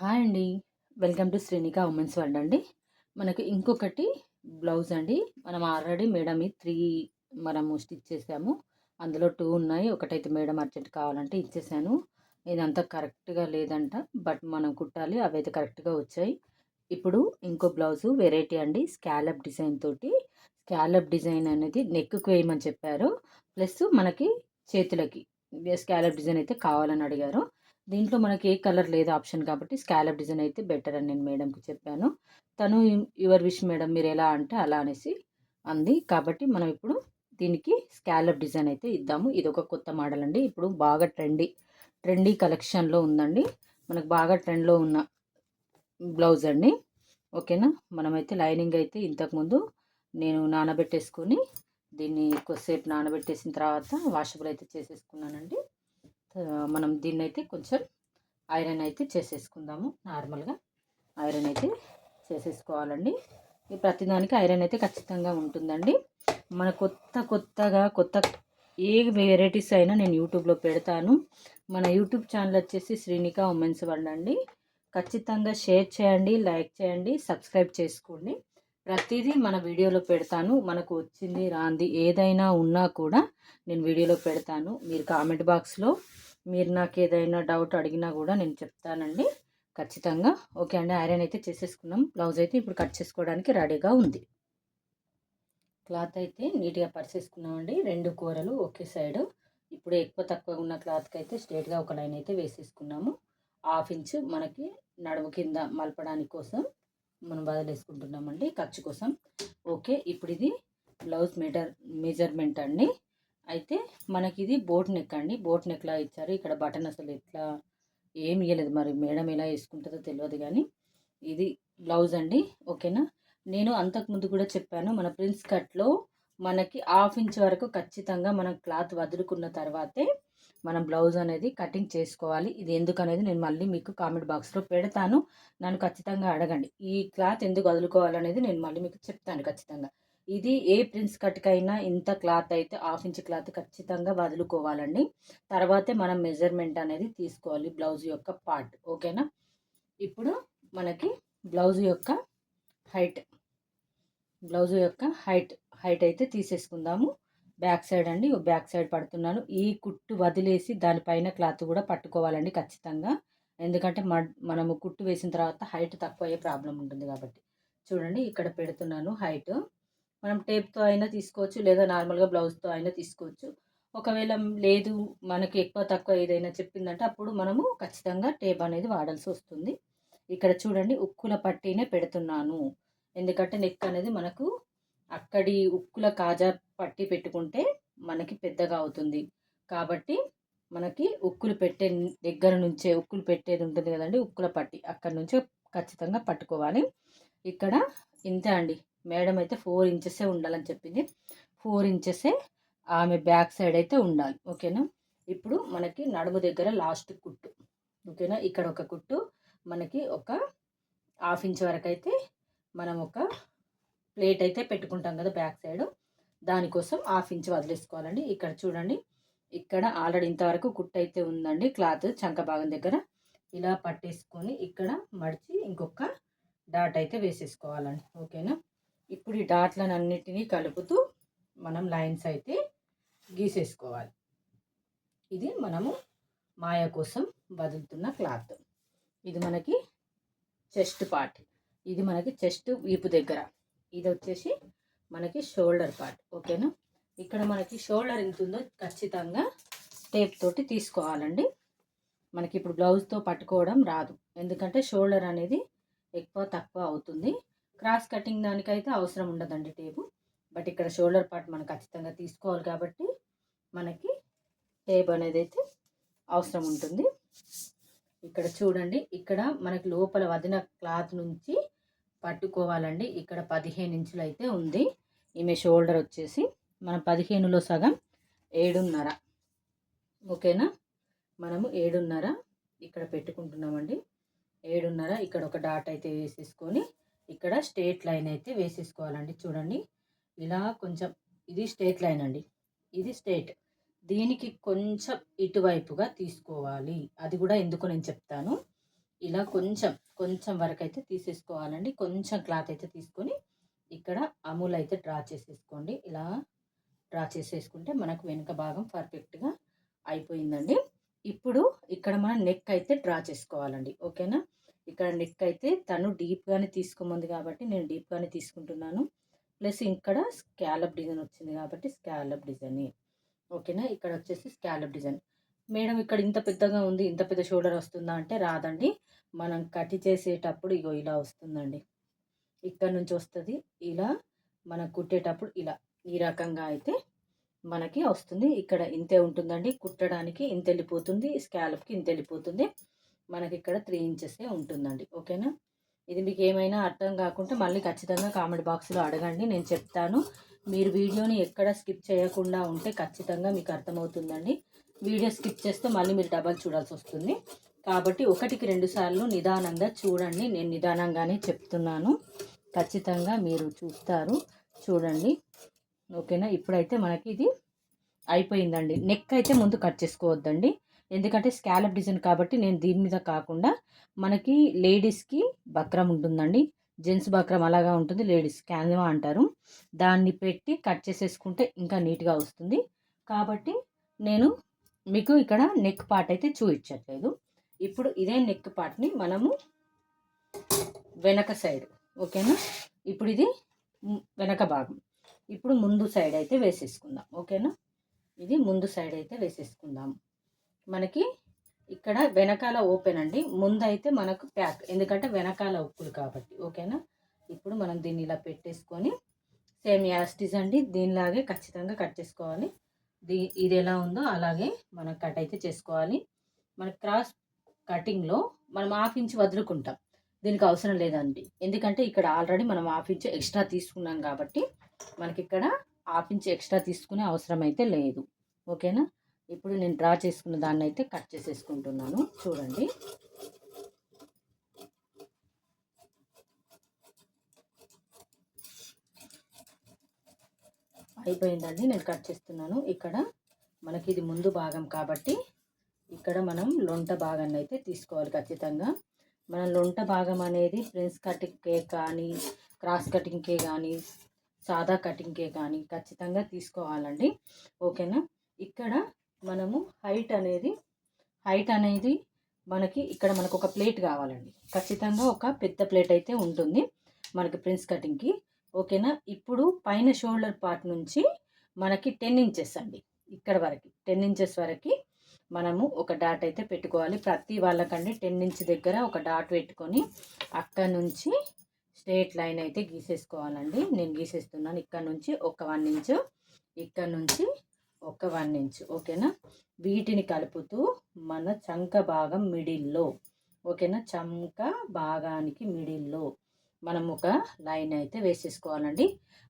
Hi అండి. Welcome to Srinika women's world అండి. మనకు ఇంకొకటి బ్లౌజ్ అండి. మనం ఆల్రెడీ మేడం త్రీ మనము స్టిచ్ చేసాము. అందులో టూ ఉన్నాయి. ఒకటైతే మేడం అర్జెంట్ కావాలంటే ఇచ్చేసాను. ఇదంతా కరెక్ట్గా లేదంట. బట్ మనం కుట్టాలి. అవైతే కరెక్ట్గా వచ్చాయి. ఇప్పుడు ఇంకో బ్లౌజు వెరైటీ అండి. స్కాలప్ డిజైన్ తోటి. స్కాలప్ డిజైన్ అనేది నెక్కు వేయమని చెప్పారు. ప్లస్ మనకి చేతులకి. స్కాలప్ డిజైన్ అయితే కావాలని అడిగారు. దీంట్లో మనకి ఏ కలర్ లేదు ఆప్షన్ కాబట్టి స్కాలప్ డిజైన్ అయితే బెటర్ అని నేను మేడంకి చెప్పాను. తను యువర్ విష్ మేడం మీరు ఎలా అంటే అలా అనేసి అంది. కాబట్టి మనం ఇప్పుడు దీనికి స్కాలప్ డిజైన్ అయితే ఇద్దాము. ఇది ఒక కొత్త మోడల్ అండి. ఇప్పుడు బాగా ట్రెండీ ట్రెండీ కలెక్షన్లో ఉందండి. మనకు బాగా ట్రెండ్లో ఉన్న బ్లౌజ్ అండి. ఓకేనా? మనమైతే లైనింగ్ అయితే ఇంతకుముందు నేను నానబెట్టేసుకొని దీన్ని కొద్దిసేపు నానబెట్టేసిన తర్వాత వాషబుల్ అయితే చేసేసుకున్నానండి. మనం దీన్ని అయితే కొంచెం ఐరన్ అయితే చేసేసుకుందాము నార్మల్గా. ఐరన్ అయితే చేసేసుకోవాలండి. ఈ ప్రతిదానికి ఐరన్ అయితే ఖచ్చితంగా ఉంటుందండి. మన కొత్త కొత్తగా కొత్త ఏ వెరైటీస్ అయినా నేను యూట్యూబ్లో పెడతాను. మన యూట్యూబ్ ఛానల్ వచ్చేసి శ్రీనికా ఉమెన్స్ వన్ అండి. ఖచ్చితంగా షేర్ చేయండి లైక్ చేయండి సబ్స్క్రైబ్ చేసుకోండి. ప్రతిదీ మన వీడియోలో పెడతాను. మనకు వచ్చింది రాంది ఏదైనా ఉన్నా కూడా నేను వీడియోలో పెడతాను. మీరు కామెంట్ బాక్స్లో మీరు నాకు ఏదైనా డౌట్ అడిగినా కూడా నేను చెప్తానండి. ఖచ్చితంగా. ఓకే అండి. ఐరన్ అయితే చేసేసుకున్నాం. బ్లౌజ్ అయితే ఇప్పుడు కట్ చేసుకోవడానికి రెడీగా ఉంది. క్లాత్ అయితే నీట్గా పరిచేసుకున్నామండి. రెండు కూరలు ఒకే సైడు. ఇప్పుడు ఎక్కువ తక్కువ ఉన్న క్లాత్కి అయితే స్ట్రేట్గా ఒక లైన్ అయితే వేసేసుకున్నాము. హాఫ్ ఇంచ్ మనకి నడుము కింద మలపడానికి కోసం మనం వదిలేసుకుంటున్నామండి ఖర్చు కోసం. ఓకే ఇప్పుడు ఇది బ్లౌజ్ మీటర్ మెజర్మెంట్ అండి. అయితే మనకి ఇది బోట్ నెక్ అండి. బోట్ నెక్లా ఇచ్చారు. ఇక్కడ బటన్ అసలు ఎట్లా ఏం ఇవ్వలేదు మరి. మేడం ఎలా వేసుకుంటుందో తెలియదు కానీ ఇది బ్లౌజ్ అండి. ఓకేనా? నేను అంతకుముందు కూడా చెప్పాను మన ప్రిన్స్ కట్లో మనకి హాఫ్ ఇంచ్ వరకు ఖచ్చితంగా మనం క్లాత్ వదులుకున్న తర్వాతే మనం బ్లౌజ్ అనేది కటింగ్ చేసుకోవాలి. ఇది ఎందుకు అనేది నేను మళ్ళీ మీకు కామెంట్ బాక్స్లో పెడతాను. నన్ను ఖచ్చితంగా అడగండి. ఈ క్లాత్ ఎందుకు వదులుకోవాలనేది నేను మళ్ళీ మీకు చెప్తాను ఖచ్చితంగా. ఇది ఏ ప్రిన్స్ కట్కైనా ఇంత క్లాత్ అయితే హాఫ్ ఇంచ్ క్లాత్ ఖచ్చితంగా వదులుకోవాలండి. తర్వాతే మనం మెజర్మెంట్ అనేది తీసుకోవాలి బ్లౌజ్ యొక్క పార్ట్. ఓకేనా? ఇప్పుడు మనకి బ్లౌజ్ యొక్క హైట్. బ్లౌజ్ యొక్క హైట్. హైట్ అయితే తీసేసుకుందాము. బ్యాక్ సైడ్ అండి బ్యాక్ సైడ్ పడుతున్నాను. ఈ కుట్టు వదిలేసి దానిపైన క్లాత్ కూడా పట్టుకోవాలండి ఖచ్చితంగా. ఎందుకంటే మనము కుట్టు వేసిన తర్వాత హైట్ తక్కువ అయ్యే ప్రాబ్లం ఉంటుంది కాబట్టి. చూడండి ఇక్కడ పెడుతున్నాను హైట్. మనం టేప్తో అయినా తీసుకోవచ్చు లేదా నార్మల్గా బ్లౌజ్తో అయినా తీసుకోవచ్చు. ఒకవేళ లేదు మనకి ఎక్కువ తక్కువ ఏదైనా చెప్పిందంటే అప్పుడు మనము ఖచ్చితంగా టేప్ అనేది వాడాల్సి వస్తుంది. ఇక్కడ చూడండి ఉక్కుల పట్టీనే పెడుతున్నాను. ఎందుకంటే నెక్ అనేది మనకు అక్కడి ఉక్కుల కాజా పట్టి పెట్టుకుంటే మనకి పెద్దగా అవుతుంది. కాబట్టి మనకి ఉక్కులు పెట్టే దగ్గర నుంచే ఉక్కులు పెట్టేది ఉంటుంది కదండి ఉక్కుల పట్టి. అక్కడ నుంచే ఖచ్చితంగా పట్టుకోవాలి. ఇక్కడ ఇంతే అండి. మేడం అయితే ఫోర్ ఇంచెసే ఉండాలని చెప్పింది. ఫోర్ ఇంచెసే ఆమె బ్యాక్ సైడ్ అయితే ఉండాలి. ఓకేనా? ఇప్పుడు మనకి నడుము దగ్గర లాస్ట్ కుట్టు. ఓకేనా? ఇక్కడ ఒక కుట్టు. మనకి ఒక హాఫ్ ఇంచ్ వరకు అయితే మనం ఒక ప్లేట్ అయితే పెట్టుకుంటాం కదా బ్యాక్ సైడ్. దానికోసం హాఫ్ ఇంచ్ వదిలేసుకోవాలండి. ఇక్కడ చూడండి. ఇక్కడ ఆల్రెడీ ఇంతవరకు కుట్టు అయితే ఉందండి. క్లాత్ చంక భాగం దగ్గర ఇలా పట్టేసుకొని ఇక్కడ మడిచి ఇంకొక డాట్ అయితే వేసేసుకోవాలండి. ఓకేనా? ఇప్పుడు ఈ డాట్లను అన్నిటినీ కలుపుతూ మనం లైన్స్ అయితే గీసేసుకోవాలి. ఇది మనము మాయ కోసం వదులుతున్న క్లాత్. ఇది మనకి చెస్ట్ పార్ట్. ఇది మనకి చెస్ట్ వీపు దగ్గర. ఇది వచ్చేసి మనకి షోల్డర్ పార్ట్ ఓకేనా? ఇక్కడ మనకి షోల్డర్ ఎంత ఉందో ఖచ్చితంగా టేప్ తోటి తీసుకోవాలండి. మనకి ఇప్పుడు బ్లౌజ్తో పట్టుకోవడం రాదు. ఎందుకంటే షోల్డర్ అనేది ఎక్కువ తక్కువ అవుతుంది. క్రాస్ కటింగ్ దానికైతే అవసరం ఉండదండి టేపు. బట్ ఇక్కడ షోల్డర్ పార్ట్ మనం ఖచ్చితంగా తీసుకోవాలి కాబట్టి మనకి టేప్ అనేది అయితే అవసరం ఉంటుంది. ఇక్కడ చూడండి ఇక్కడ మనకి లోపల వదిన క్లాత్ నుంచి పట్టుకోవాలండి. ఇక్కడ పదిహేను ఇంచులు అయితే ఉంది. ఈమె షోల్డర్ వచ్చేసి మన పదిహేనులో సగం ఏడున్నర. ఓకేనా? మనము ఏడున్నర ఇక్కడ పెట్టుకుంటున్నామండి. ఏడున్నర ఇక్కడ ఒక డాట్ అయితే వేసేసుకొని ఇక్కడ స్ట్రేట్ లైన్ అయితే వేసేసుకోవాలండి. చూడండి. ఇలా కొంచెం ఇది స్ట్రేట్ లైన్ అండి. ఇది స్ట్రేట్ దీనికి కొంచెం ఇటువైపుగా తీసుకోవాలి. అది కూడా ఎందుకు నేను చెప్తాను. ఇలా కొంచెం కొంచెం వరకు అయితే తీసేసుకోవాలండి. కొంచెం క్లాత్ అయితే తీసుకొని ఇక్కడ అమూల్ అయితే డ్రా చేసేసుకోండి. ఇలా డ్రా చేసేసుకుంటే మనకు వెనుక భాగం పర్ఫెక్ట్గా అయిపోయిందండి. ఇప్పుడు ఇక్కడ మనం నెక్ అయితే డ్రా చేసుకోవాలండి. ఓకేనా? ఇక్కడ నెక్ అయితే తను డీప్గానే తీసుకోమంది కాబట్టి నేను డీప్గానే తీసుకుంటున్నాను. ప్లస్ ఇక్కడ స్కాలప్ డిజైన్ వచ్చింది కాబట్టి స్కాలప్ డిజైన్. ఓకేనా? ఇక్కడ వచ్చేసి స్కాలప్ డిజైన్. మేడం ఇక్కడ ఇంత పెద్దగా ఉంది ఇంత పెద్ద షోల్డర్ వస్తుందా అంటే రాదండి. మనం కట్ చేసేటప్పుడు ఇగో ఇలా వస్తుందండి. ఇక్కడ నుంచి వస్తుంది ఇలా మనం కుట్టేటప్పుడు ఇలా. ఈ రకంగా అయితే మనకి వస్తుంది. ఇక్కడ ఇంతే ఉంటుందండి. కుట్టడానికి ఇంత వెళ్ళిపోతుంది స్కాలప్కి ఇంత వెళ్ళిపోతుంది. మనకి ఇక్కడ త్రీ ఇంచెసే ఉంటుందండి. ఓకేనా? ఇది మీకు ఏమైనా అర్థం కాకుంటే మళ్ళీ ఖచ్చితంగా కామెంట్ బాక్స్లో అడగండి. నేను చెప్తాను. మీరు వీడియోని ఎక్కడ స్కిప్ చేయకుండా ఉంటే ఖచ్చితంగా మీకు అర్థమవుతుందండి. వీడియో స్కిప్ చేస్తే మళ్ళీ మీరు డబల్ చూడాల్సి వస్తుంది. కాబట్టి ఒకటికి రెండు సార్లు నిదానంగా చూడండి. నేను నిదానంగానే చెప్తున్నాను. ఖచ్చితంగా మీరు చూస్తారు. చూడండి. ఓకేనా? ఇప్పుడైతే మనకి ఇది అయిపోయిందండి. నెక్ అయితే ముందు కట్ చేసుకోవద్దండి. ఎందుకంటే స్కాలప్ డిజైన్ కాబట్టి నేను దీని మీద కాకుండా మనకి లేడీస్కి బక్రం ఉంటుందండి. జెంట్స్ బక్రం అలాగా ఉంటుంది. లేడీస్ క్యాన్వా అంటారు. దాన్ని పెట్టి కట్ చేసేసుకుంటే ఇంకా నీట్గా వస్తుంది. కాబట్టి నేను మీకు ఇక్కడ నెక్ పార్ట్ అయితే చూపించట్లేదు. ఇప్పుడు ఇదే నెక్ పార్ట్ని మనము వెనక సైడ్ ఓకేనా ఇప్పుడు ఇది వెనక భాగం. ఇప్పుడు ముందు సైడ్ అయితే వేసేసుకుందాం ఓకేనా ఇది ముందు సైడ్ అయితే వేసేసుకుందాం. మనకి ఇక్కడ వెనకాల ఓపెన్ అండి. ముందు అయితే మనకు ప్యాక్ ఎందుకంటే వెనకాల ఉప్పులు కాబట్టి ఓకేనా ఇప్పుడు మనం దీన్ని ఇలా పెట్టేసుకొని సేమ్ యాస్టిజ్ అండి. దీనిలాగే ఖచ్చితంగా కట్ చేసుకోవాలి. ఇది ఎలా ఉందో అలాగే మనం కట్ అయితే చేసుకోవాలి. మన క్రాస్ కటింగ్లో మనం హాఫ్ ఇంచ్ వదులుకుంటాం. దీనికి అవసరం లేదండి. ఎందుకంటే ఇక్కడ ఆల్రెడీ మనం హాఫ్ ఇంచ్ ఎక్స్ట్రా తీసుకున్నాం కాబట్టి మనకి ఇక్కడ హాఫ్ ఇంచ్ ఎక్స్ట్రా తీసుకునే అవసరం అయితే లేదు. ఓకేనా? ఇప్పుడు నేను డ్రా చేసుకున్న దాన్ని అయితే కట్ చేసేసుకుంటున్నాను. చూడండి. అయిపోయిందండి. నేను కట్ చేస్తున్నాను. ఇక్కడ మనకి ఇది ముందు భాగం కాబట్టి ఇక్కడ మనం లొంట భాగాన్ని అయితే తీసుకోవాలి ఖచ్చితంగా. మన లొంట భాగం అనేది ప్రిన్స్ కటింగ్కే కానీ క్రాస్ కటింగ్కే కానీ సాదా కటింగ్కే కానీ ఖచ్చితంగా తీసుకోవాలండి. ఓకేనా? ఇక్కడ మనము హైట్ అనేది హైట్ అనేది మనకి ఇక్కడ మనకు ఒక ప్లేట్ కావాలండి. ఖచ్చితంగా ఒక పెద్ద ప్లేట్ అయితే ఉంటుంది మనకి ప్రిన్స్ కటింగ్కి. ఓకేనా? ఇప్పుడు పైన షోల్డర్ పార్ట్ నుంచి మనకి టెన్ ఇంచెస్ అండి. ఇక్కడ వరకు టెన్ ఇంచెస్ వరకు మనము ఒక డాట్ అయితే పెట్టుకోవాలి. ప్రతి వాళ్ళకండి టెన్ ఇంచ్ దగ్గర ఒక డాట్ పెట్టుకొని అక్కడ నుంచి స్ట్రేట్ లైన్ అయితే గీసేసుకోవాలండి. నేను గీసేస్తున్నాను. ఇక్కడ నుంచి ఒక వన్ ఇంచు ఇక్కడ నుంచి ఒక వన్ ఇంచ్. ఓకేనా? వీటిని కలుపుతూ మన చంక భాగం మిడిల్లో. ఓకేనా? చంక భాగానికి మిడిల్లో. మనం ఒక లైన్ అయితే వేసేసుకోవాలండి.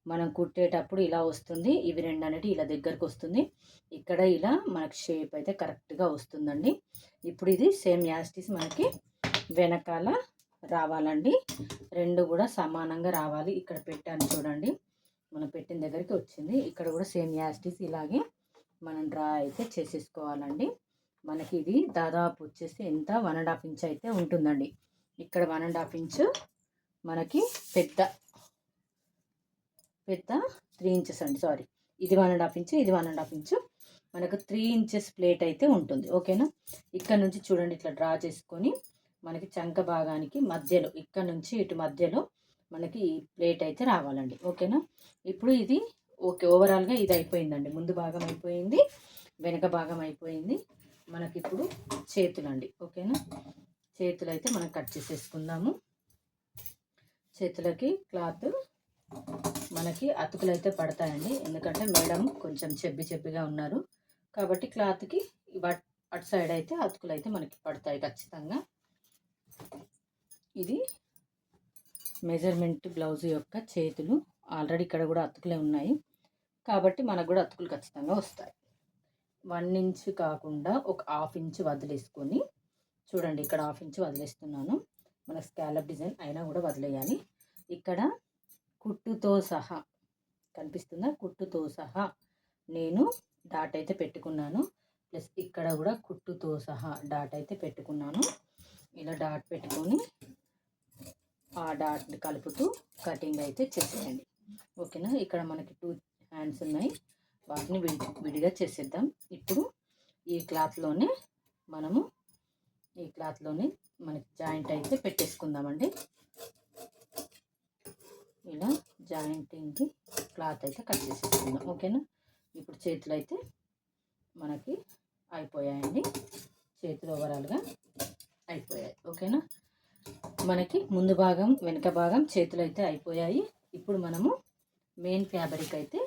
మనం కుట్టేటప్పుడు ఇలా వస్తుంది ఇవి రెండు అనేది ఇలా దగ్గరకు వస్తుంది. ఇక్కడ ఇలా మనకు షేప్ అయితే కరెక్ట్గా వస్తుందండి. ఇప్పుడు ఇది సేమ్ యాస్టిస్ మనకి వెనకాల రావాలండి. రెండు కూడా సమానంగా రావాలి. ఇక్కడ పెట్టాను చూడండి. మనం పెట్టిన దగ్గరికి వచ్చింది. ఇక్కడ కూడా సేమ్ యాస్టిస్ ఇలాగే మనం డ్రా అయితే చేసేసుకోవాలండి. మనకి ఇది దాదాపు వచ్చేసి ఎంత? వన్ అండ్ హాఫ్ ఇంచ్ అయితే ఉంటుందండి. ఇక్కడ వన్ అండ్ హాఫ్ ఇంచ్ మనకి పెద్ద పెద్ద త్రీ ఇంచెస్ అండి సారీ ఇది వన్ అండ్ హాఫ్ ఇంచు ఇది వన్ అండ్ హాఫ్ ఇంచు మనకు త్రీ ఇంచెస్ ప్లేట్ అయితే ఉంటుంది ఓకేనా ఇక్కడ నుంచి చూడండి ఇట్లా డ్రా చేసుకొని మనకి చంక భాగానికి మధ్యలో ఇక్కడ నుంచి ఇటు మధ్యలో మనకి ఈ ప్లేట్ అయితే రావాలండి ఓకేనా ఇప్పుడు ఇది ఓకే ఓవరాల్గా ఇది అయిపోయిందండి ముందు భాగం అయిపోయింది వెనక భాగం అయిపోయింది. మనకి ఇప్పుడు చేతులండి ఓకేనా చేతులు అయితే మనం కట్ చేసేసుకుందాము. చేతులకి క్లాత్ మనకి అతుకులు అయితే పడతాయండి. ఎందుకంటే మేడం కొంచెం చెబ్బి చెబ్బిగా ఉన్నారు. కాబట్టి క్లాత్కి అటు సైడ్ అయితే అతుకులు అయితే మనకి పడతాయి ఖచ్చితంగా. ఇది మెజర్మెంట్ బ్లౌజ్ యొక్క చేతులు. ఆల్రెడీ ఇక్కడ కూడా అతుకులే ఉన్నాయి. కాబట్టి మనకు కూడా అతుకులు ఖచ్చితంగా వస్తాయి. వన్ ఇంచ్ కాకుండా ఒక హాఫ్ ఇంచ్ వదిలేసుకొని చూడండి ఇక్కడ హాఫ్ ఇంచ్ వదిలేస్తున్నాను. మన స్కాలప్ డిజైన్ అయినా కూడా వదిలేయాలి. ఇక్కడ కుట్టుతో సహా కనిపిస్తుందా? కుట్టుతో సహా నేను డాట్ అయితే పెట్టుకున్నాను. ప్లస్ ఇక్కడ కూడా కుట్టుతో సహా డాట్ అయితే పెట్టుకున్నాను. ఇలా డాట్ పెట్టుకొని ఆ డాట్ని కలుపుతూ కటింగ్ అయితే చేసేయండి. ఓకేనా? ఇక్కడ మనకి టూ హ్యాండ్స్ ఉన్నాయి. వాటిని విడి విడిగా చేసేద్దాం. ఇప్పుడు ఈ క్లాత్లోనే మనము ఈ క్లాత్లోనే మనకి జాయింట్ అయితే పెట్టేసుకుందామండి. ఇలా జాయింటింగ్కి క్లాత్ అయితే కట్ చేసేసుకుందాం. ఓకేనా? ఇప్పుడు చేతులు అయితే మనకి అయిపోయాయండి. చేతులు ఓవరాల్గా అయిపోయాయి. ఓకేనా? మనకి ముందు భాగం వెనుక భాగం చేతులు అయితే అయిపోయాయి. ఇప్పుడు మనము మెయిన్ ఫ్యాబ్రిక్ అయితే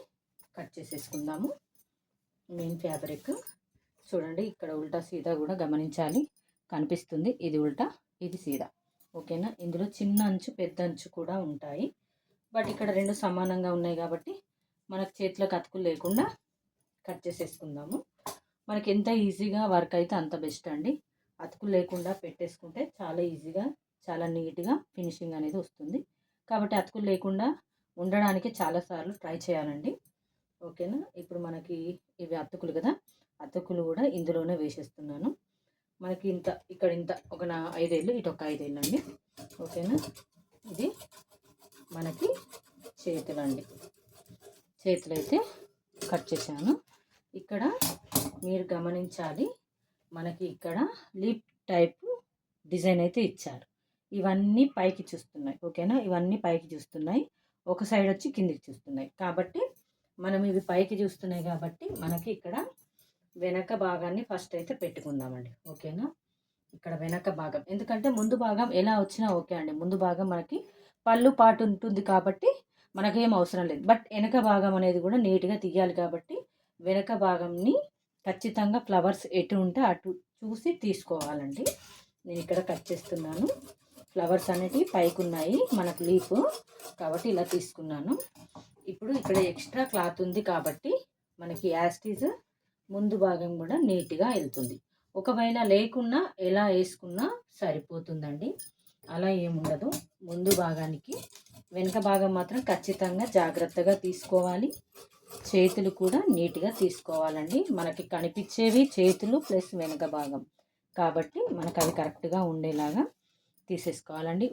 కట్ చేసేసుకుందాము. మెయిన్ ఫ్యాబ్రిక్ చూడండి ఇక్కడ ఉల్టా సీదా కూడా గమనించాలి. కనిపిస్తుంది. ఇది ఉల్టా ఇది సీదా. ఓకేనా? ఇందులో చిన్న అంచు పెద్ద అంచు కూడా ఉంటాయి. బట్ ఇక్కడ రెండు సమానంగా ఉన్నాయి కాబట్టి మనకు చేతిలో అతుకులు లేకుండా కట్ చేసేసుకుందాము. మనకి ఎంత ఈజీగా వర్క్ అయితే అంత బెస్ట్ అండి. అతుకులు లేకుండా పెట్టేసుకుంటే చాలా ఈజీగా చాలా నీట్గా ఫినిషింగ్ అనేది వస్తుంది. కాబట్టి అతుకులు లేకుండా ఉండడానికి చాలాసార్లు ట్రై చేయాలండి. ఓకేనా? ఇప్పుడు మనకి ఇవి అతుకులు కదా? అతుకులు కూడా ఇందులోనే వేసేస్తున్నాను. మనకి ఇంత ఇక్కడ ఇంత ఒక నా ఐదేళ్ళు ఇటు ఒక ఐదేళ్ళు అండి ఓకేనా? ఇది మనకి చేతులు అండి చేతులు అయితే కట్ చేశాను. ఇక్కడ మీరు గమనించాలి మనకి ఇక్కడ లిప్ టైప్ డిజైన్ అయితే ఇచ్చారు. ఇవన్నీ పైకి చూస్తున్నాయి ఓకేనా? ఇవన్నీ పైకి చూస్తున్నాయి. ఒక సైడ్ వచ్చి కిందికి చూస్తున్నాయి. కాబట్టి మనం ఇవి పైకి చూస్తున్నాయి కాబట్టి మనకి ఇక్కడ వెనక భాగాన్ని ఫస్ట్ అయితే పెట్టుకుందామండి. ఓకేనా? ఇక్కడ వెనక భాగం. ఎందుకంటే ముందు భాగం ఎలా వచ్చినా ఓకే అండి. ముందు భాగం మనకి పళ్ళు పాటు ఉంటుంది కాబట్టి మనకేం అవసరం లేదు. బట్ వెనక భాగం అనేది కూడా నీట్గా తీయాలి కాబట్టి వెనక భాగంని ఖచ్చితంగా ఫ్లవర్స్ ఎటు ఉంటే అటు చూసి తీసుకోవాలండి. నేను ఇక్కడ కట్ చేస్తున్నాను. ఫ్లవర్స్ అనేటివి పైకి ఉన్నాయి మనకు లీఫ్ కాబట్టి ఇలా తీసుకున్నాను. ఇప్పుడు ఇక్కడ ఎక్స్ట్రా క్లాత్ ఉంది కాబట్టి మనకి యాస్టీజ్ ముందు భాగం కూడా నీట్గా వెళ్తుంది. ఒకవేళ లేకున్నా ఎలా వేసుకున్నా సరిపోతుందండి. అలా ఏముండదు ముందు భాగానికి వెనుక భాగం మాత్రం ఖచ్చితంగా జాగ్రత్తగా తీసుకోవాలి. చేతులు కూడా నీట్గా తీసుకోవాలండి. మనకి కనిపించేవి చేతులు ప్లస్ వెనుక భాగం. కాబట్టి మనకు అవి కరెక్ట్గా ఉండేలాగా తీసేసుకోవాలండి.